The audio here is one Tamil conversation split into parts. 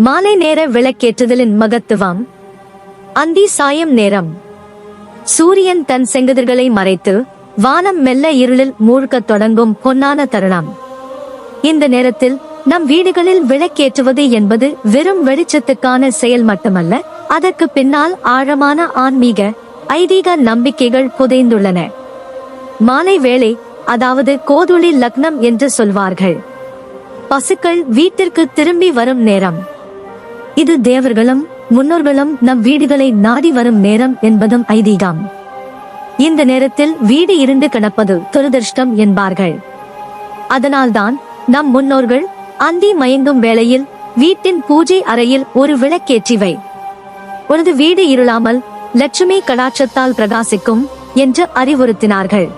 மாலை நேர விளக்கேற்றுதலின் மகத்துவம். அந்தி சாயம் நேரம். சூரியன் தன் செங்கதிர்களை மறைத்து வானம் மெல்ல இருளில் மூழ்கத் தொடங்கும் பொன்னான தருணம். இந்த நேரத்தில் நம் வீடுகளில் விளக்கேற்றுவது என்பது வெறும் வெளிச்சத்துக்கான செயல் மட்டுமல்ல அதற்கு பின்னால் ஆழமான ஆன்மீக ஐதீக நம்பிக்கைகள் புதைந்துள்ளன. மாலை வேளை அதாவது கோதுளி லக்னம் என்று சொல்வார்கள். பசுக்கள் வீட்டிற்கு திரும்பி வரும் நேரம். இது தேவர்களும் முன்னோர்களும் நம் வீடுகளை நாடி வரும் நேரம் என்பதும் ஐதீகம். இந்த நேரத்தில் வீடு இருந்து கிடப்பது துரதிருஷ்டம் என்பார்கள். அதனால்தான் நம் முன்னோர்கள் அந்தி மயங்கும் வேளையில் வீட்டின் பூஜை அறையில் ஒரு விளக்கேற்றிவை. உனது வீடு இருளாமல் லட்சுமி கடாட்சத்தால் பிரகாசிக்கும் என்று அறிவுறுத்தினார்கள்.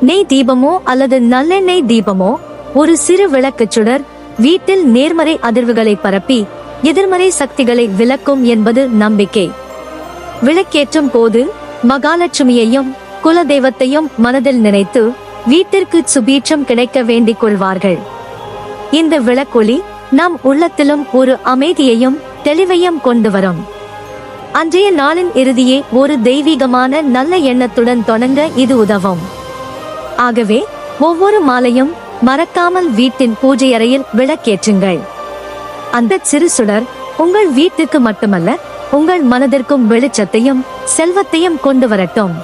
நெய் தீபமோ அல்லது நல்லெண்ணெய் தீபமோ ஒரு சிறு விளக்குச் சுடர் வீட்டில் நேர்மறை அதிர்வுகளை பரப்பி எதிர்மறை சக்திகளை விளக்கும் என்பது நம்பிக்கை. விளக்கேற்றும் போது மகாலட்சுமியையும் குலதெய்வத்தையும் மனதில் நினைத்து வீட்டிற்கு சுபீட்சம் கிடைக்க வேண்டிக் கொள்வார்கள். இந்த விளக்கொளி நம் உள்ளத்திலும் ஒரு அமைதியையும் தெளிவையும் கொண்டு வரும். அன்றைய நாளின் இறுதியே ஒரு தெய்வீகமான நல்ல எண்ணத்துடன் தொடங்க இது உதவும். ஆகவே ஒவ்வொரு மாலையும் மறக்காமல் வீட்டின் பூஜை அறையில் விளக்கேற்றுங்கள். அந்த சிறு சுடர் உங்கள் வீட்டுக்கு மட்டுமல்ல உங்கள் மனதிற்கும் வெளிச்சத்தையும் செல்வத்தையும் கொண்டு வரட்டும்.